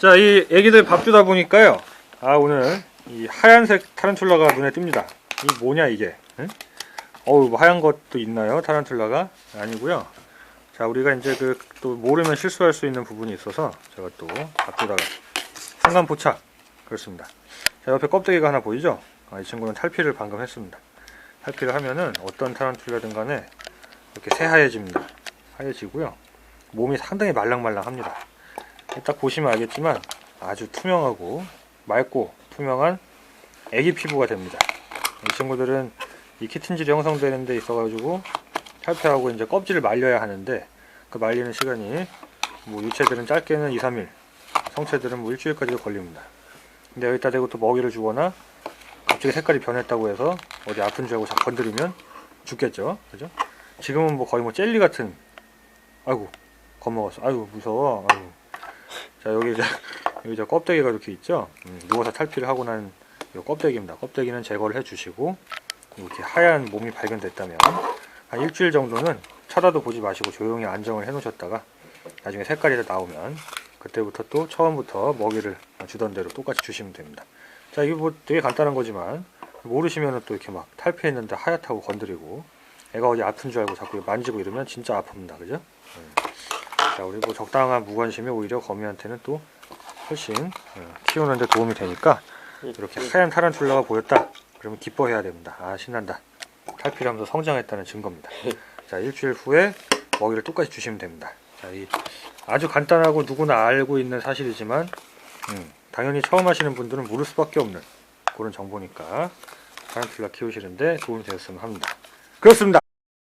자, 이 애기들 밥 주다 보니까요. 아, 오늘 이 하얀색 타란툴라가 눈에 띕니다. 이 뭐냐 이게? 응? 어우, 뭐 하얀 것도 있나요? 타란툴라가? 아니고요. 자, 우리가 이제 그 또 모르면 실수할 수 있는 부분이 있어서 제가 또 밥 주다가 순간 포착 그렇습니다. 자, 옆에 껍데기가 하나 보이죠? 아, 이 친구는 탈피를 방금 했습니다. 탈피를 하면은 어떤 타란툴라든 간에 이렇게 새하얘집니다. 하얘지고요. 몸이 상당히 말랑말랑합니다. 딱 보시면 알겠지만 아주 투명하고 맑고 투명한 애기 피부가 됩니다. 이 친구들은 이 키틴질이 형성되는 데 있어 가지고 탈피하고 이제 껍질을 말려야 하는데 그 말리는 시간이 뭐 유체들은 짧게는 2, 3일, 성체들은 뭐 일주일까지도 걸립니다. 근데 여기다 대고 또 먹이를 주거나 갑자기 색깔이 변했다고 해서 어디 아픈 줄 알고 자꾸 건드리면 죽겠죠. 그죠? 지금은 뭐 거의 뭐 젤리 같은 아이고 겁먹었어. 아이고 무서워. 아이고. 자 여기 이제 여기 저 껍데기가 이렇게 있죠. 음, 누워서 탈피를 하고 난 이 껍데기입니다. 껍데기는 제거를 해주시고 이렇게 하얀 몸이 발견됐다면 한 일주일 정도는 쳐다도 보지 마시고 조용히 안정을 해 놓으셨다가 나중에 색깔이 다 나오면 그때부터 또 처음부터 먹이를 주던 대로 똑같이 주시면 됩니다. 자 이거 뭐 되게 간단한 거지만 모르시면은 또 이렇게 막 탈피했는데 하얗다고 건드리고 애가 어디 아픈 줄 알고 자꾸 만지고 이러면 진짜 아픕니다. 그죠? 음. 자, 우리 뭐 적당한 무관심이 오히려 거미한테는 또 훨씬 어, 키우는데 도움이 되니까 이렇게 하얀 타란툴라가 보였다. 그러면 기뻐해야 됩니다. 아 신난다. 탈피를 하면서 성장했다는 증거입니다. 자 일주일 후에 먹이를 똑같이 주시면 됩니다. 자, 이 아주 간단하고 누구나 알고 있는 사실이지만 음, 당연히 처음 하시는 분들은 모를 수밖에 없는 그런 정보니까 타란툴라 키우시는데 도움이 되었으면 합니다. 그렇습니다.